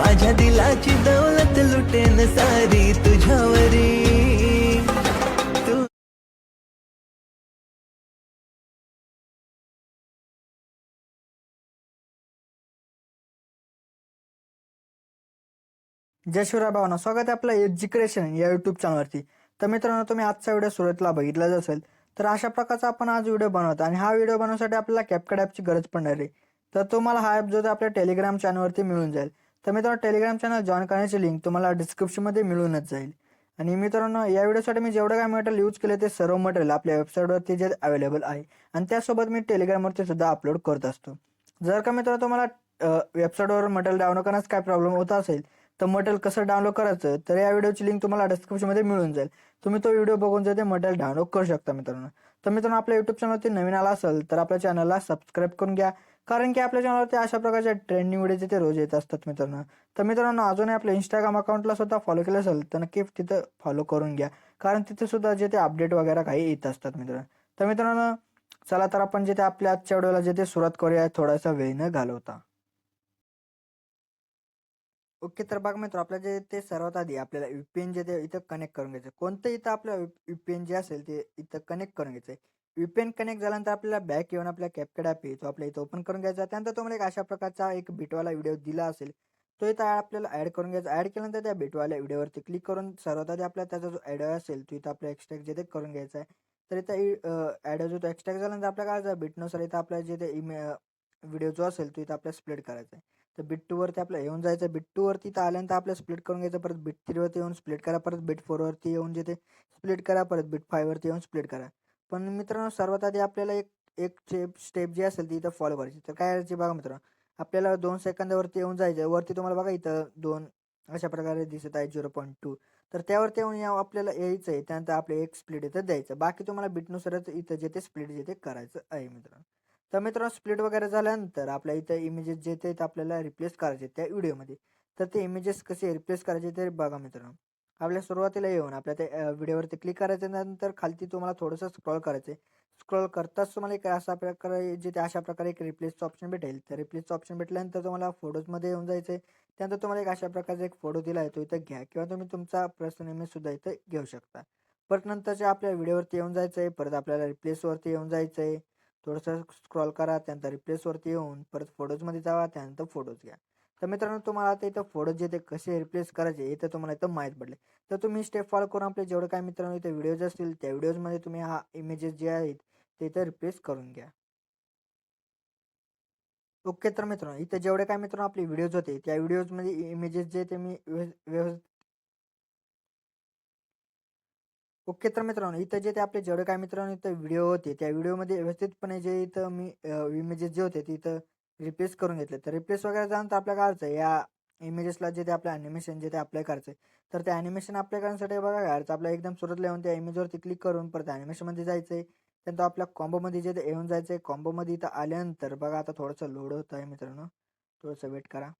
माझ्या दिलाची दौलत लुटेन सारी तुझ्यावरी. जय शिवराय भावना स्वागत आहे आपलं एज्युकेशन या युट्यूब चॅनलवरती तर मित्रांनो तुम्ही आजचा व्हिडिओ सुरुवातीला बघितलाच असेल तर अशा प्रकारचा आपण आज व्हिडिओ बनवतो आणि हा व्हिडिओ बनवण्यासाठी आपल्याला कॅपकड ॲपची गरज पडणार आहे. तर तुम्हाला हा ॲप जो आहे आपल्या टेलिग्राम चॅनलवरती मिळून जाईल. तर मित्रांनो टेलिग्राम चॅनल जॉईन करण्याची लिंक तुम्हाला डिस्क्रिप्शनमध्ये मिळूनच जाईल. आणि मित्रांनो या व्हिडिओसाठी मी जेवढं काय मटेरियल यूज केले ते सर्व मटेरियल आपल्या वेबसाईटवरती जे अवेलेबल आहे आणि त्यासोबत मी टेलिग्रामवरती सुद्धा अपलोड करत असतो. जर का मित्रांनो तुम्हाला वेबसाईटवर मटेरियल डाउनलोड करण्यास काय प्रॉब्लेम होत असेल तर मटेरियल कसं डाउनलोड करायचं तर या व्हिडिओची लिंक तुम्हाला डिस्क्रिप्शनमध्ये मिळून जाईल. तुम्ही तो व्हिडिओ बघून जे ते मटेरियल डाउनलोड करू शकता मित्रांनो. तर मित्रांनो आपल्या युट्यूब चॅनलवरती नवीन आला असेल तर आपल्या चॅनलला सबस्क्राईब करून घ्या. कारण की आपल्या चॅनलवरती अशा प्रकारच्या ट्रेंडिंग व्हिडिओ ते रोज येत असतात मित्रांनो. तर मित्रांनो अजूनही आपल्या इंस्टाग्राम अकाउंटला सुद्धा फॉलो केलं असेल तर नक्की तिथं फॉलो करून घ्या. कारण तिथे सुद्धा जे ते अपडेट वगैरे काही येत असतात मित्रांनो. तर मित्रांनो चला तर आपण जे ते आपल्या आजच्या व्हिडिओला जे ते सुरुवात करूया थोडासा वेळ न घालवता. ओके तर बघ मित्र आपल्या जे ते सर्वात आधी आपल्याला VPN जे ते इथं कनेक्ट करून घ्यायचं. कोणतं इथं आपलं VPN जे असेल ते इथं कनेक्ट करून घ्यायचं VPN कनेक्ट झाल्यानंतर आपल्याला बॅक येऊन आपल्या कॅपकड ॲप तो आपल्या इथं ओपन करून घ्यायचा त्यानंतर तुम्हाला एक अशा प्रकारचा एक बिटवाला व्हिडिओ दिला असेल तो इथं आपल्याला ॲड करून घ्यायचा. ॲड केल्यानंतर त्या बिटवाल्या व्हिडिओवरती क्लिक करून सर्वात आधी आपल्या त्याचा जो ॲड असेल तो इथं आपल्या एक्स्ट्रॅक्ट जे ते करून घ्यायचा आहे. तर इथं ॲड जो तो एक्स्ट्रॅक्ट झाल्यानंतर आपल्याला काय बिटनुसार इथं आपल्या जे ते इमे व्हिडिओ जो असेल तो इथं आपल्या स्प्लिट करायचा आहे. तर बिट टूवरती आपल्या येऊन जायचं बिट टूवरती इथं आल्यानंतर आपल्याला स्प्लिट करून घ्यायचं परत बिट थ्रीवरती येऊन स्प्लिट करा. परत बिट फोरवरती येऊन जे ते स्प्लिट करा. परत बिट फायवरती येऊन स्प्लिट करा. पण मित्रांनो सर्वात आधी आपल्याला एक एक स्टेप स्टेप जी असेल ती इथं फॉलो करायची. तर काय करायची बघा मित्रांनो आपल्याला दोन सेकंदावरती येऊन जायचं वरती तुम्हाला बघा इथं दोन अशा प्रकारे दिसत आहे झिरो पॉईंट टू तर त्यावरती येऊन या आपल्याला यायचं आहे त्यानंतर आपलं एक स्प्लिट इथं द्यायचं. बाकी तुम्हाला बिटनुसारच इथं जे ते स्प्लिट जे ते करायचं आहे मित्रांनो. तर मित्रांनो स्प्लिट वगैरे झाल्यानंतर आपल्या इथं इमेजेस जे ते आपल्याला रिप्लेस करायचे त्या व्हिडिओमध्ये तर ते इमेजेस कसे रिप्लेस करायचे ते बघा मित्रांनो. आपल्या सुरुवातीला येऊन आपल्या त्या व्हिडिओवरती क्लिक करायचं नंतर खालती तुम्हाला थोडंसं स्क्रॉल करायचं स्क्रॉल करताच तुम्हाला एक अशा प्रकारे जे ते अशा प्रकारे एक रिप्लेसचं ऑप्शन भेटेल. तर रिप्लेसचं ऑप्शन भेटल्यानंतर तुम्हाला फोटोजमध्ये येऊन जायचं आहे त्यानंतर तुम्हाला एक अशा प्रकारचा एक फोटो दिला आहे तो इथं घ्या. किंवा तुम्ही तुमचा प्रश्न सुद्धा इथं घेऊ शकता. परत नंतरच्या आपल्या व्हिडिओवरती येऊन जायचं आहे परत आपल्याला रिप्लेसवरती येऊन जायचं आहे थोडंसं स्क्रॉल करा. त्यानंतर रिप्लेसवरती येऊन परत फोटोजमध्ये जावा. त्यानंतर फोटोज घ्या. तर मित्रांनो तुम्हाला आता इथं फोटो जे ते कसे रिप्लेस करायचे हे तर तुम्हाला इथं माहीत पडले. तर तुम्ही स्टेप फॉलो करून आपले जेवढे काय मित्रांनो इथे व्हिडिओज असतील त्या व्हिडिओजमध्ये तुम्ही हा इमेजेस जे आहेत ते इथं रिप्लेस करून घ्या. ओके तर मित्रांनो इथं जेवढे काय मित्रांनो आपले व्हिडिओज होते त्या व्हिडिओजमध्ये इमेजेस जे ते मी व्यवस्थित ओके तर मित्रांनो इथं जे ते आपले जेवढे काय मित्रांनो इथं व्हिडिओ होते त्या व्हिडिओमध्ये व्यवस्थितपणे जे इथं मी इमेजेस जे होते ते इथं रिप्लेस करून घेतले. तर रिप्लेस वगैरे झाल्यानंतर आपल्या काय करायचं या इमेजेसला जे ते आपलं ॲनिमेशन जे ते अप्लाय करायचं तर ते ॲनिमेशन अप्लाय करण्यासाठी बघा काय करायचं आपल्या एकदम सुरत येऊन त्या इमेजवरती क्लिक करून परत ॲनिमेशनमध्ये जायचं आहे त्यानंतर आपल्या कॉम्बोमध्ये जे ते येऊन जायचं आहे कॉम्बोमध्ये इथं आल्यानंतर बघा आता थोडंसं लोड होत आहे मित्रांनो. थोडंसं वेट करा.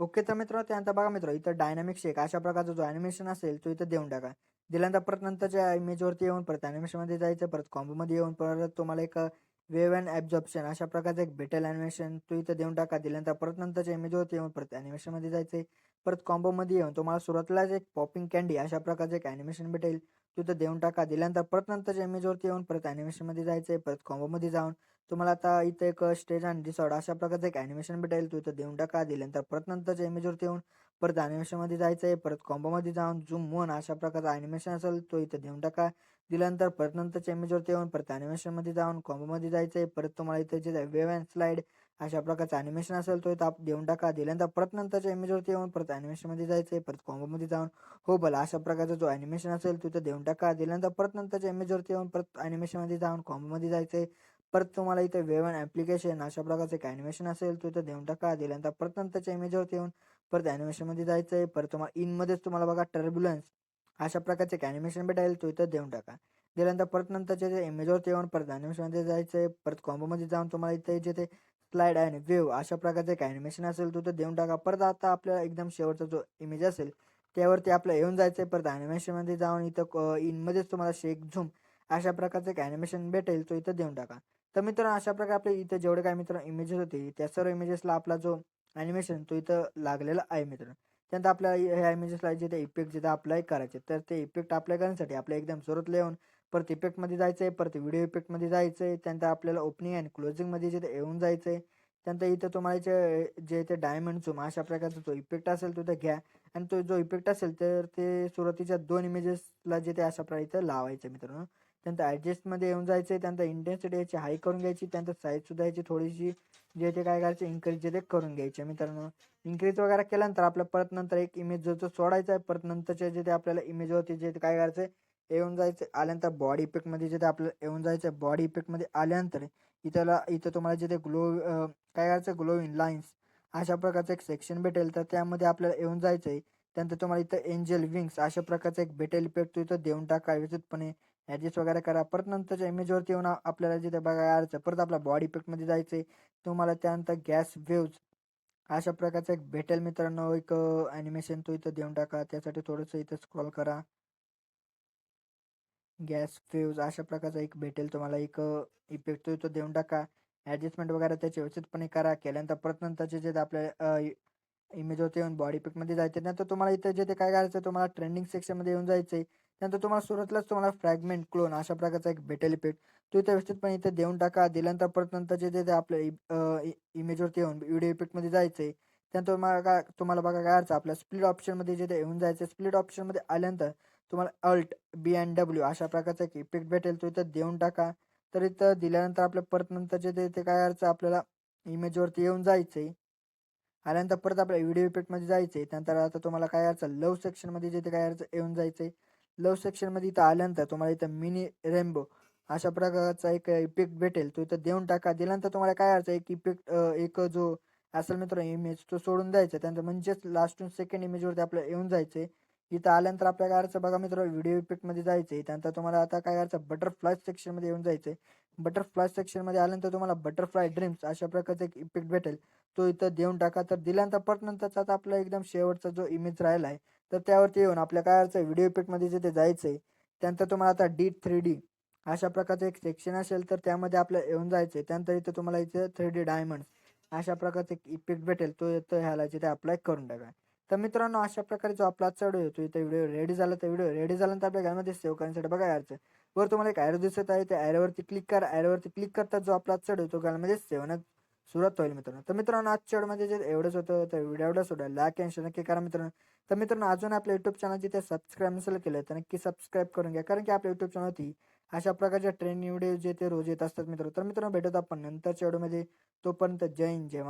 ओके तर मित्र त्यानंतर बघा मित्र इथं डायनामिक शेक अशा प्रकारचा जो ॲनिमेशन असेल तो इथं देऊन टाका. दिल्यानंतर परत नंतरच्या इमेजवरती येऊन परत ॲनिमेशनमध्ये जायचं परत कॉम्बोमध्ये येऊन परत तुम्हाला एक वेव्ह अँड ॲब्झॉर्प्शन अशा प्रकारचं एक भेटेल ॲनिमेशन तो इथं देऊन टाका दिल्यानंतर परत नंतरच्या इमेजवरती येऊन परत ॲनिमेशनमध्ये जायचं आहे परत कॉम्बोमध्ये येऊन तुम्हाला सुरुवातीलाच एक पॉपिंग कॅन्डी अशा प्रकारचं एक ॲनिमेशन भेटेल तो इथं देऊन टाका. दिल्यानंतर परत नंतरच्या इमेजवरती येऊन परत ॲनिमेशनमध्ये जायचं आहे परत कॉम्बोमध्ये जाऊन तुम्हाला आता इथं एक स्टेज आणि डिसॉर्ड अशा प्रकारचं एक ॲनिमेशन भेटेल तो इथं देऊन टाका. दिल्यानंतर परत नंतरच्या इमेजवरती येऊन परत ॲनिमेशनमध्ये जायचं आहे परत कॉम्बोमध्ये जाऊन झूम वन अशा प्रकारचा ॲनिमेशन असेल तो इथं देऊन टाका. दिल्यानंतर परत नंतरच्या इमेजवरती येऊन परत ॲनिमेशनमध्ये जाऊन कॉम्बोमध्ये जायचं आहे परत तुम्हाला इथं जे वेव अँड स्लाईड अशा प्रकारचं ॲनिमेशन असेल तो इथं आप देऊन टाका. दिल्यानंतर परत नंतरच्या इमेजवरती येऊन परत ॲनिमेशनमध्ये जायचं आहे परत कॉम्बोमध्ये जाऊन. हो बला अशा प्रकारचा जो ॲनिमेशन असेल तो इथं देऊन टाका. दिल्यानंतर परत नंतरच्या इमेजवरती येऊन परत ॲनिमेशनमध्ये जाऊन कॉम्बोमध्ये जायचं आहे परत तुम्हाला इथे वेव अँड ॲप्लिकेशन अशा प्रकारचं एक ॲनिमेशन असेल तो इथं देऊन टाका. दिल्यानंतर परत नंतरच्या इमेजवरती येऊन परत ॲनिमेशनमध्ये जायचं आहे परत तुम्हाला इनमध्येच तुम्हाला बघा टर्ब्युलन्स अशा प्रकारचे एक ॲनिमेशन भेटायला तो इथं देऊन टाका. दिल्यानंतर परत नंतरच्या जे इमेजवरती येऊन परत ॲनिमेशनमध्ये जायचं आहे परत कॉम्बोमध्ये जाऊन तुम्हाला इथे जे ते स्लाईड आणि वेव अशा प्रकारचं एक ॲनिमेशन असेल तो तर देऊन टाका. परत आता आपल्याला एकदम शेवटचा जो इमेज असेल त्यावरती आपलं येऊन जायचं आहे परत ॲनिमेशनमध्ये जाऊन इथं इनमध्येच तुम्हाला शेक झूम अशा प्रकारचं एक ॲनिमेशन भेटेल तो इथं देऊन टाका. तर मित्रांनो अशा प्रकारे आपले इथं जेवढे काय मित्र इमेजेस होते त्या सर्व इमेजेसला आपला जो ॲनिमेशन तो इथं लागलेला आहे मित्रांनो. त्यानंतर आपल्या ह्या इमेजेसला जिथे इफेक्ट जिथे अप्लाय करायचे तर ते इफेक्ट अप्लाय करण्यासाठी आपल्या एकदम सुरुवातला येऊन परत इफेक्टमध्ये जायचं आहे परत व्हिडिओ इफेक्टमध्ये जायचं आहे त्यानंतर आपल्याला ओपनिंग अँड क्लोजिंगमध्ये जिथे येऊन जायचं आहे त्यानंतर इथं तुम्हाला जे जे ते डायमंड झूम अशा प्रकारचा जो इफेक्ट असेल तो ते घ्या. आणि तो जो इफेक्ट असेल तर ते सुरुवातीच्या दोन इमेजेसला जे ते अशा प्रकारे इथं लावायचं मित्रांनो. त्यांचा ॲडजस्टमध्ये येऊन जायचं आहे त्यानंतर इंटेन्सिटी याची हाय करून घ्यायची त्यानंतर साईजसुद्धा याची थोडीशी जे ते काय करायचं इन्क्रीज जे ते करून घ्यायचे. मित्रांनो इन्क्रीज वगैरे केल्यानंतर आपल्या परत नंतर एक इमेज जो तो सोडायचा आहे परत नंतरचे जे ते आपल्याला इमेजवरती जे ते काय करायचं आहे येऊन जायचं आल्यानंतर बॉडी इफेक्टमध्ये जे ते आपल्याला येऊन जायचं आहे बॉडी इफेक्टमध्ये आल्यानंतर इथं इथं तुम्हाला जे ते ग्लो काय करायचं ग्लो इन लाईन्स अशा प्रकारचं एक सेक्शन भेटेल. तर त्यामध्ये आपल्याला येऊन जायचं आहे त्यानंतर तुम्हाला इथं एंजल विंग्स अशा प्रकारचा एक भेटेल. इफेक्ट तो इथं देऊन टाका व्यवस्थितपणे. ॲडजस्ट वगैरे करा. परत नंतरच्या इमेजवरती येऊन आपल्याला जिथे बघायचं परत आपल्या बॉडी इफेक्टमध्ये जायचं आहे तुम्हाला त्यानंतर गॅस वेव्ज अशा प्रकारचं एक भेटेल मित्रांनो. एक ॲनिमेशन तो इथं देऊन टाका. त्यासाठी थोडंसं इथं स्क्रॉल करा. गॅस फ्यूज अशा प्रकारचा एक भेटेल तुम्हाला. एक इफेक्ट तो इथं देऊन टाका. ॲडजस्टमेंट वगैरे त्याचे व्यवस्थितपणे करा. केल्यानंतर परत नंतरचे जे ते आपल्या इमेजवरती येऊन बॉडी पिकमध्ये जायचे तर तुम्हाला इथं जे ते काय करायचं तुम्हाला ट्रेंडिंग सेक्शनमध्ये येऊन जायचं आहे त्यानंतर तुम्हाला सुरुवातीलाच तुम्हाला फ्रॅगमेंट क्लोन अशा प्रकारचा एक भेटेल इफेक्ट तो इथे व्यवस्थितपणे इथं देऊन टाका. दिल्यानंतर परत नंतर जे ते आपल्या इमेजवरती येऊन व्हिडिओ इफेक्टमध्ये जायचं आहे त्यानंतर तुम्हाला काय तुम्हाला बघा काय अर्थ आपल्या स्प्लिट ऑप्शनमध्ये जे ते येऊन जायचं स्प्लिट ऑप्शनमध्ये आल्यानंतर तुम्हाला अल्ट बी अँड डब्ल्यू अशा प्रकारचा एक इफेक्ट भेटेल. तो इथं देऊन टाका. तर इथं दिल्यानंतर आपल्या परत नंतरचे ते ते काय करायचं आपल्याला इमेजवरती येऊन जायचं आहे आल्यानंतर परत आपल्या व्हिडिओ इफेक्टमध्ये जायचं आहे त्यानंतर आता तुम्हाला काय करायचं लव सेक्शनमध्ये जे ते काय करायचं येऊन जायचं आहे लव सेक्शनमध्ये इथं आल्यानंतर तुम्हाला इथं मिनी रेनबो अशा प्रकारचा एक इफेक्ट भेटेल. तो इथं देऊन टाका. दिल्यानंतर तुम्हाला काय करायचं एक इफेक्ट एक जो असेल मित्र इमेज तो सोडून द्यायचा. त्यानंतर म्हणजेच लास्ट सेकंड इमेजवरती आपल्याला येऊन जायचं. आहे इथं आल्यानंतर आपल्या काय करायचं बघा मित्र व्हिडिओ इफेक्टमध्ये जायचं आहे त्यानंतर तुम्हाला आता काय करायचं बटरफ्लाय सेक्शनमध्ये येऊन जायचं आहे बटरफ्लाय सेक्शनमध्ये आल्यानंतर तुम्हाला बटरफ्लाय ड्रीम्स अशा प्रकारचा एक इफेक्ट भेटेल. तो इथं देऊन टाका. तर दिल्यानंतर परत नंतरचा आता आपला एकदम शेवटचा जो इमेज राहिला आहे तर त्यावरती येऊन आपल्या काय करायचं व्हिडिओ इफेक्टमध्ये जिथे जायचं आहे त्यानंतर तुम्हाला आता डी थ्री डी अशा प्रकारचं एक सेक्शन असेल तर त्यामध्ये आपल्याला येऊन जायचं आहे त्यानंतर इथं तुम्हाला इथे थ्री डी डायमंड्स अशा प्रकारचे एक इफेक्ट भेटेल. तो येतो ह्याला जिथे अप्लाय करून टाका. तर मित्रांनो अशा प्रकारे जो आपला आजचा व्हिडिओ तो इथं व्हिडिओ रेडी झाला तर व्हिडिओ रेडी झाल्यानंतर आपल्या घरामध्ये सेव्ह करण्यासाठी बघा यायचं वर तुम्हाला एक ॲरो दिसत आहे. त्या ॲरोवरती क्लिक करा. ॲरोवरती क्लिक करता जो आपला आजचा व्हिडिओ तो घरामध्ये सेव्ह सुरुवात होईल मित्रांनो. तर मित्रांनो आजच्या व्हिडिओमध्ये जे एवढंच होतं तर व्हिडिओ एवढंच सोडा लाईक आणि शेअर नक्की करा मित्रांनो. तर मित्रांनो अजून आपल्या युट्यूब चॅनल जिथे सबस्क्राईब नसेल केलं तर नक्की सबस्क्राईब करून घ्या. कारण की आपल्या युट्यूब चॅनलवरती अशा प्रकारच्या ट्रेंडिंग व्हिडिओ जे ते रोज येत असतात मित्र तर मित्रांनो भेटत आपण नंतरच्या व्हिडिओमध्ये तोपर्यंत जय हिंद जय